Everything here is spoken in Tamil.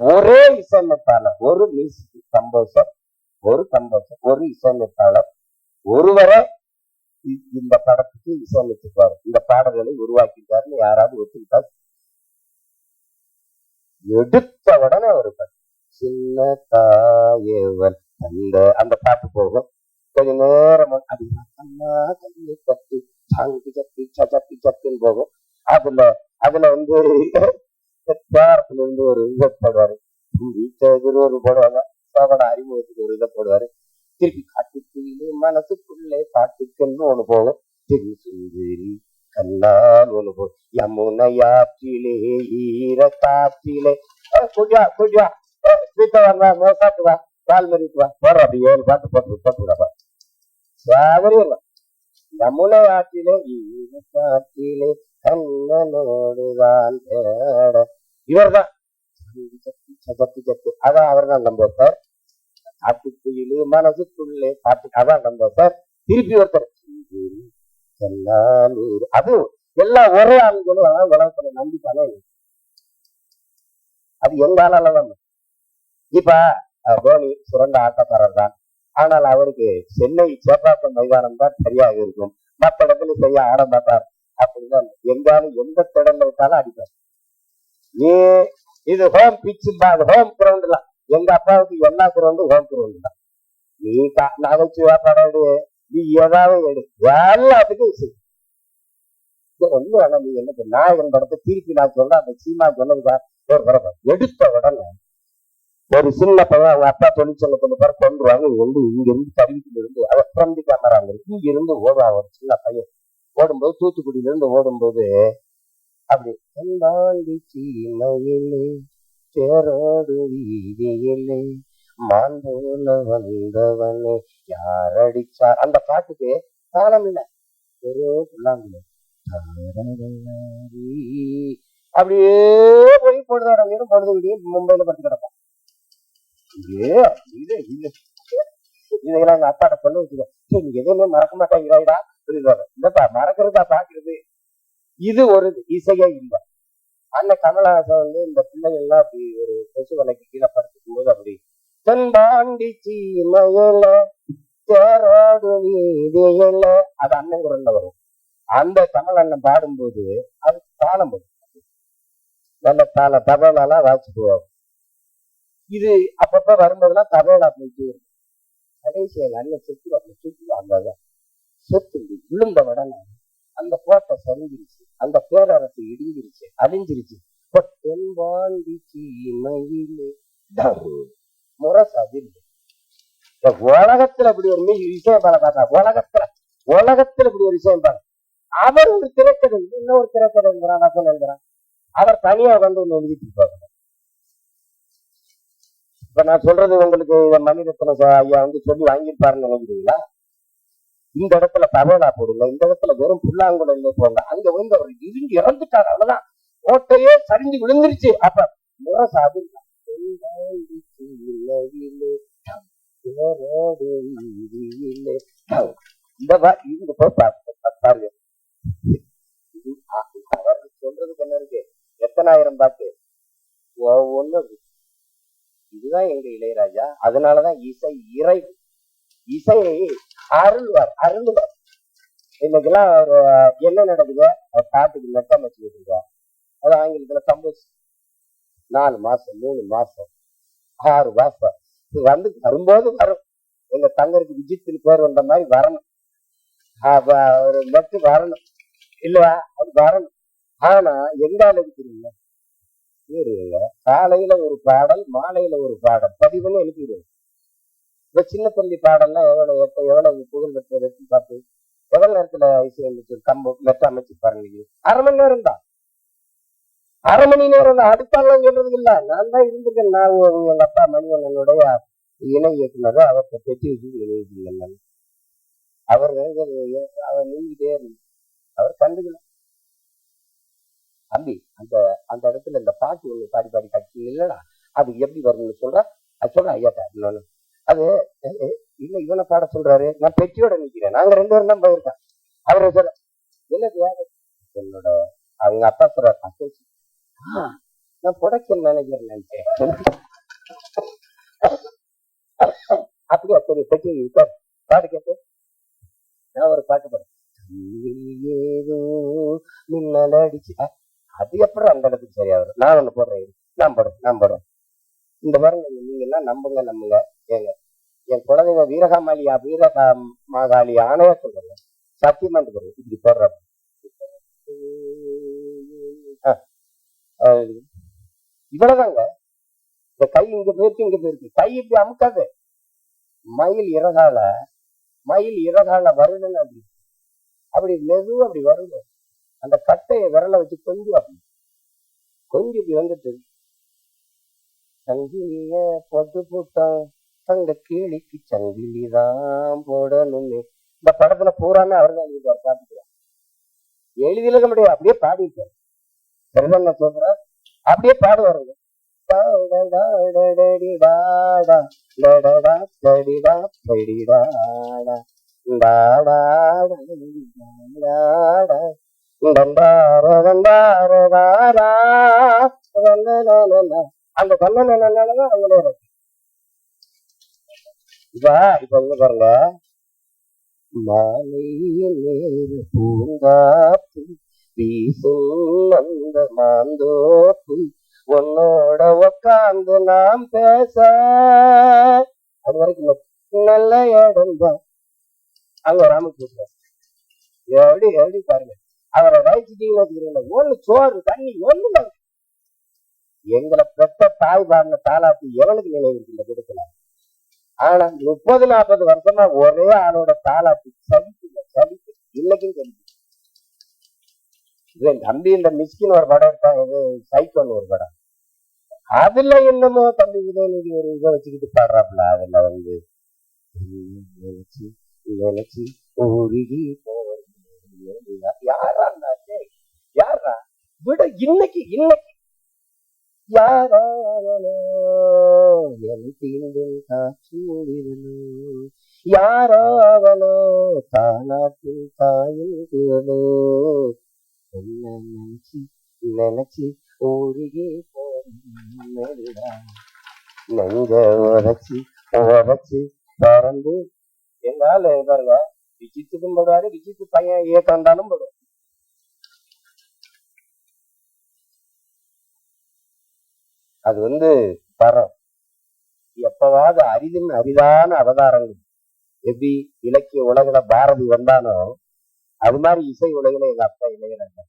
ஒரே இசையமைப்பாளர் ஒரு மியூசிக் கம்போசர் ஒரு கம்போசர் ஒரு இசையமைப்பாளர் ஒருவரை இந்த படத்துக்கு இசையமைச்சிருக்காரு இந்த பாடல்களை உருவாக்கிட்டாருன்னு யாராவது ஒத்துக்கிட்டா எடுத்த உடனே ஒரு பாட்டு சின்ன தாயவன் அந்த அந்த பாட்டு போகும் கொஞ்ச நேரம் அது அம்மா கையை தட்டி சாங்கி சட்டி சட்டி சட்டுன்னு போகும் அதுல அதுல வந்து தேரத்துல இருந்து ஒரு இதை போடுவாரு வீட்டுக்கு ஒரு போடுவாங்க சோபட அறிமுகத்துக்கு ஒரு இதை போடுவாரு திருப்பி காட்டுக்குள்ளே மனசுக்குள்ளே காட்டுக்குன்னு ஒண்ணு போகும் திரு சுந்தரி கண்ணால் ஒண்ணு போகும் யமுனையாற்றிலே ஈர காற்றிலே குஜா குஜா வீட்டை வாங்க சாப்பிட்டு வா பால் மறிட்டு வா போற அப்படி ஏழு பாட்டு போட்டு போட்டு விடப்பா சாவரியம் யமுனை ஆற்றிலே ஈர காற்றிலே கண்ணனோடுதான் தேட. இவர்தான். சத்து சத்து அதான் அவர் தான் கம்போசர் காட்டுக்குயிலு மனசுக்குள்ளே காட்டு அதான் கம்போசர் திருப்பி ஒருத்தர். சிந்தூரி, அது எல்லாம் ஒரே ஆளுங்களும் அதான் உலகத்துல நம்பிக்கையான அது எங்க ஆளாலதான் இப்ப தோனி சுரண்ட ஆட்டக்காரர் தான். ஆனால் அவருக்கு சென்னை சேப்பாக்கம் மைதானம் தான் சரியாக இருக்கும். மற்ற இடத்துல சரியா ஆட மாட்டார் அப்படின்னு எங்காலும் எந்த திடல்ல விட்டாலும் அடிப்பார் ஏ இது ஹோம் பிச்சு தான் ஹோம் கிரவுண்ட் தான் எங்க அப்பாவுக்கு எல்லா கிரவுண்டும் ஹோம் கிரவுண்ட் தான். நீ கா- நகைச்சுவா படம் நீ ஏதாவது எடு. எல்லாத்துக்கும் இசை இது ஒண்ணு வேணாம் நீ என்ன பண்ணு, நாயகன் படத்தை திருப்பி நான் சொல்றேன் அந்த சீமா சொன்னதுக்கா ஒரு படம் எடுத்த உடனே ஒரு சின்ன பையன் அவங்க அப்பா தொழிற்சங்க கொண்டு பேர் கொண்டுருவாங்க இங்க வந்து இங்க இருந்து கருவிக்குள்ள இருந்து அவர் ஃப்ரண்ட் கேமரா இங்க இருந்து ஓடுவான் ஒரு சின்ன பையன். ஓடும்போது தூத்துக்குடியில இருந்து ஓடும்போது அப்படி செந்தாண்டி சீமையிலே தேரோடு வீதியிலே மான் போல வந்தவனே யார் அடிச்சார் அந்த பாட்டுக்கு தாளம் இல்லை. ஒரே புல்லாங்குழல் அப்படியே போய் பொழுதோட நேரம் பொழுது விடிய மும்பையில படுத்து கிடப்போம். ஏ இதெல்லாம் எங்க அப்பாட்ட சொல்ல வச்சுக்கோ நீங்க எதுவுமே மறக்க மாட்டேங்கிறாய்டா புரியுதா? இல்லப்பா மறக்கிறதா பாக்குறது? இது ஒரு இசையே இல்லை. அண்ணன் கமலஹாசன் வந்து இந்த பிள்ளைங்க அப்படி ஒரு கொசு வலைக்கு கீழே படுத்துக்கும் போது அப்படி தென்பாண்டி சீமையில தேரோடு வீதியில அது அண்ணன் குரல்ல வரும். அந்த தமிழ் அண்ணன் பாடும்போது அதுக்கு தாளம் வரும் நல்ல தாள தபேலாலாம் வாசிட்டு வரும் இது அப்பப்ப வரும்போதெல்லாம் தபேலா போயிட்டு இருக்கும். கடைசி எங்க அண்ணன் செத்து அப்படி சுத்தி சொத்து விழுந்த உடனே அந்த கோட்டை சரிஞ்சிருச்சு அந்த பேரரசு இடிஞ்சிருச்சு அழிஞ்சிருச்சு. தென்பாண்டி சீமையிலே உலகத்துல இப்படி ஒரு விஷயம் பார்த்தா உலகத்துல உலகத்துல இப்படி ஒரு விஷயம் பாட அவர் ஒரு திரைக்கதை இன்னொரு திரைக்கதை எழுதுறான் நக்கல் எழுதுறான். அவர் தனியா வந்து ஒண்ணு எழுதிட்டு இருப்பாரு. இப்ப நான் சொல்றது உங்களுக்கு இத மணிரத்ன ஐயா வந்து சொல்லி வாங்கியிருப்பாருன்னு நினைக்கிறீங்களா? இந்த இடத்துல தவறா போடுங்க இந்த இடத்துல வெறும் புல்லாங்குழல்ல போங்க அங்க வந்து அவர் இருந்து இறந்துட்டார் அவ்வளவுதான். ஓட்டையே சரிஞ்சு விழுந்துருச்சு. அப்ப முரசாது இந்த போய் பாருங்க இது சொல்றதுக்கு என்ன இருக்கு எத்தனாயிரம் பாட்டு? ஒவ்வொன்னு இதுதான் எங்க இளையராஜா. அதனாலதான் இசை இறை இசையை அருள்வார் அருள்வார். இன்னைக்கெல்லாம் ஒரு என்ன நடக்குது அவர் பாட்டுக்கு நெட்டம் வச்சுக்கிட்டு இருக்கோம் அது ஆங்கிலத்துல கம்போஸ் நாலு மாசம் மூணு மாசம் ஆறு மாசம். இது வந்து வரும்போது வரும். எங்க தங்கருக்கு விஜித்துன்னு பேர் வந்த மாதிரி வரணும். ஒரு மட்டு வரணும். இல்லையா? அது வரணும். ஆனா எங்க அளவுக்கு தெரியுங்க காலையில ஒரு பாடல் மாலையில ஒரு பாடல். பதிவுன்னு பண்ணி இந்த சின்ன தம்பி பாடல்லாம் எவ்வளவு எப்ப எவ்வளவு புகழ் பெற்றது பார்த்து எவ்வளவு நேரத்துல இசையமைச்சு கம்பு மெட்ட அமைச்சு பாருங்க. அரை மணி நேரம் தான். அரை மணி நேரம் தான். சொல்றது இல்ல. நான் தான் இருந்திருக்கேன். நான் எங்க அப்பா மணிவண்ணனுடைய இணை இயக்குனர். அவர்கிட்ட பெட்டி வச்சு எழுதியிருந்தேன் நான். அவர் அவர் நீங்கிட்டே இருந்தார். அவர் கண்டுக்கல. தம்பி அந்த அந்த இடத்துல இந்த பாட்டு ஒண்ணு பாடி பாடி கட்டி இல்லடா. அது எப்படி வரும்னு சொல்ற? அது சொல்றா ஐயாட்டா இன்னொன்னு அது எ- இல்ல இவனை பாட சொல்றாரு? நான் பெற்றியோட நிக்கிறேன். நாங்க ரெண்டு பேரும் தான் போயிருக்கோம். அவரு என்னது? யாரு? என்னோட அவங்க அப்பா சொல்ற "அக்கா, நான் ப்ரொடக்ஷன் மேனேஜர் நினைச்சேன் அப்படியா? சரி பெட்டி சார் பாட்டு கேட்டு நான் ஒரு பாட்டு பாடுறேன். மின்னல ஏதோ அடிச்சு அது எப்படி அந்த இடத்துக்கு சரியா வரும் நான் ஒண்ணு போடுறேன் நான் போடுறேன் நான் போடுறேன். இந்த பாருங்க நீங்க எல்லாம் நம்புங்க நம்புங்க. ஏங்க என் குழந்தைங்க வீரகாமாலியா வீரகா மாகாளி ஆணையா சொல்றாங்க சத்தியமா இந்த இப்படி போடுற இவ்வளவுதாங்க. இந்த கை இங்க போயிருக்கு இங்க போயிருக்கு. கை இப்படி அமுக்காது. மயில் இறகால மயில் இறகால வருதுங்க அப்படி. அப்படி மெதுவும் அப்படி வருது. அந்த கட்டையை விரல வச்சு கொஞ்சம் அப்படி. கொஞ்சம் இப்படி வந்துட்டு சங்கிலிய பொது போட்டான் தங்க கேளிக்கு சங்கிலிதான் போடணுமே இந்த படத்துல பூராமே அவர் தான் எழுதிப்பார் பாத்துக்கிறார் எழுதியிருக்க முடியாது அப்படியே பாடிட்டார் சரிதான் சொல்றேன் அப்படியே பாடுவாருங்க அந்த டடடா, டடிடா, டடிடாடா, இப்ப இப்ப வந்து பாருங்க. மாலையில் பூங்காப்பு வீசும் அந்த மாந்தோப்பு உன்னோட உக்காந்து நாம் பேச. அது வரைக்கும் நல்ல இடம் தான். அங்க ஒரு அமைப்பு எப்படி எப்படி பாருங்க. அவரை ரசிச்சிட்டீங்கன்னு வச்சுக்கிறீங்களா ஒண்ணு சோறு தண்ணி ஒண்ணு எங்களை பெத்த தாய் பாருங்க தாலாப்பு எவனுக்கு நினைவு இருக்கு இந்த கொடுக்கல ஆனா முப்பது நாற்பது வருஷமா ஒரே ஆளோட தாலாட்டு சலிக்கல சலிக்கு இன்னைக்கும் சலிக்கு இது தம்பி இந்த மிஸ்கின் ஒரு படம் எடுத்தாங்க இது சைக்கோன்னு ஒரு படம். அதுல என்னமோ தம்பி உதயநிதி ஒரு இதை வச்சுக்கிட்டு பாடுறாப்புல. அதுல வந்து நினைச்சு நினைச்சு உருகி போறது யாரா யாரா? விட இன்னைக்கு இன்னைக்கு யாராவனோ என் தீண்டில் காட்சி மூடினோ யாராவனோ தாயில் குரலோ என்ன நினைச்சு நினைச்சு ஊருகே போறா நெஞ்ச உரைச்சி உரைச்சி பறந்து எங்கால பாருங்க விஜித்துக்கும் போடுவாரு விஜித்து பையன் ஏக்கம் வந்தாலும் போடுவார் அது வந்து பரம் எப்பவாவது அரிதின் அரிதான அவதாரங்கள். எப்படி இலக்கிய உலகில பாரதி வந்தானோ அது மாதிரி இசை உலகில எங்க அப்பா இளையராஜா.